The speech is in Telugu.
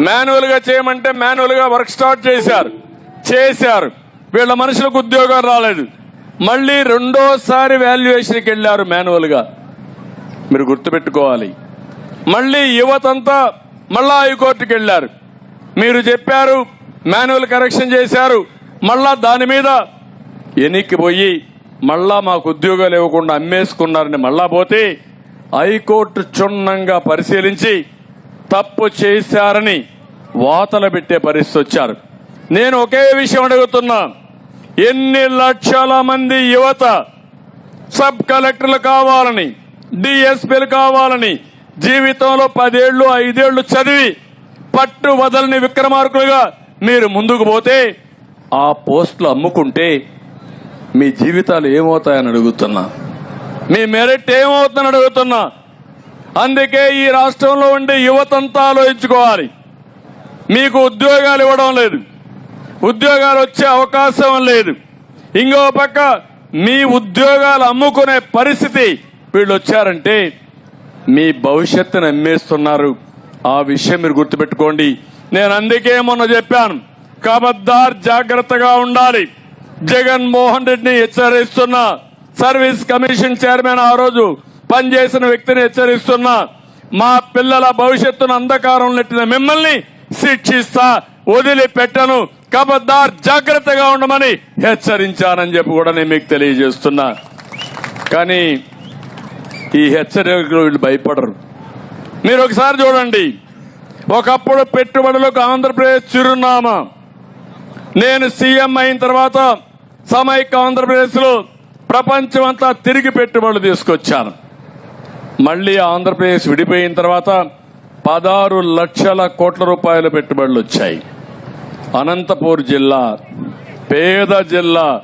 మాన్యువల్గా చేయమంటే మాన్యువల్గా వర్క్ స్టార్ట్ చేశారు. చేశారు. వీళ్ళ మనుషులకు ఉద్యోగం రాలేదు. మళ్ళీ రెండోసారి వాల్యుయేషన్కి వెళ్ళారు మాన్యువల్గా మీరు గుర్తుపెట్టుకోవాలి. మళ్ళీ యువతంతా మళ్ళా హైకోర్టుకి వెళ్ళారు. మీరు చెప్పారు మాన్యువల్ కరెక్షన్ చేశారు. మళ్ళా దాని మీద ఎన్నిక్కి పోయి మళ్ళా మాకు ఉద్యోగాలు ఇవ్వకుండా అమ్మేసుకున్నారని మళ్ళా పోతే హైకోర్టు క్షుణ్ణంగా పరిశీలించి తప్పు చేశారని వాతలు పెట్టే పరిస్థితి వచ్చారు. నేను ఒకే విషయం అడుగుతున్నా. ఎన్ని లక్షల మంది యువత సబ్ కలెక్టర్లు కావాలని డిఎస్పీలు కావాలని జీవితంలో పదేళ్ళు ఐదేళ్ళు చదివి పట్టు వదలని విక్రమార్కులుగా మీరు ముందుకు పోతే ఆ పోస్టులు అమ్ముకుంటే మీ జీవితాలు ఏమవుతాయని అడుగుతున్నా. మీ మెరిట్ ఏమవుతుందని అడుగుతున్నా. అందుకే ఈ రాష్ట్రంలో ఉండే యువతంతా ఆలోచించుకోవాలి. మీకు ఉద్యోగాలు ఇవ్వడం లేదు. ఉద్యోగాలు వచ్చే అవకాశం లేదు. ఇంకో పక్క మీ ఉద్యోగాలు అమ్ముకునే పరిస్థితి వీళ్ళు వచ్చారంటే మీ భవిష్యత్తును అమ్మేస్తున్నారు ఆ విషయం మీరు గుర్తుపెట్టుకోండి. నేను అందుకే మొన్న చెప్పాను కబద్దార్ జాగ్రత్తగా ఉండాలి. జగన్మోహన్ రెడ్డిని హెచ్చరిస్తున్న సర్వీస్ కమిషన్ చైర్మన్ ఆ రోజు పనిచేసిన వ్యక్తిని హెచ్చరిస్తున్నా మా పిల్లల భవిష్యత్తును అంధకారం నెట్టిన మిమ్మల్ని శిక్షిస్తా వదిలిపెట్టను. కబద్దార్ జాగ్రత్తగా ఉండమని హెచ్చరించానని చెప్పి కూడా నేను మీకు తెలియజేస్తున్నా. కానీ ఈ హెచ్చరికలు వీళ్ళు భయపడరు. మీరు ఒకసారి చూడండి. ఒకప్పుడు పెట్టుబడులకు ఆంధ్రప్రదేశ్ చిరునామా. నేను సీఎం అయిన తర్వాత సమైక్య ఆంధ్రప్రదేశ్లో ప్రపంచం అంతా తిరిగి పెట్టుబడులు తీసుకొచ్చాను. మళ్ళీ ఆంధ్రప్రదేశ్ విడిపోయిన తర్వాత పదహారు లక్షల కోట్ల రూపాయల పెట్టుబడులు వచ్చాయి. అనంతపూర్ జిల్లా పేద జిల్లా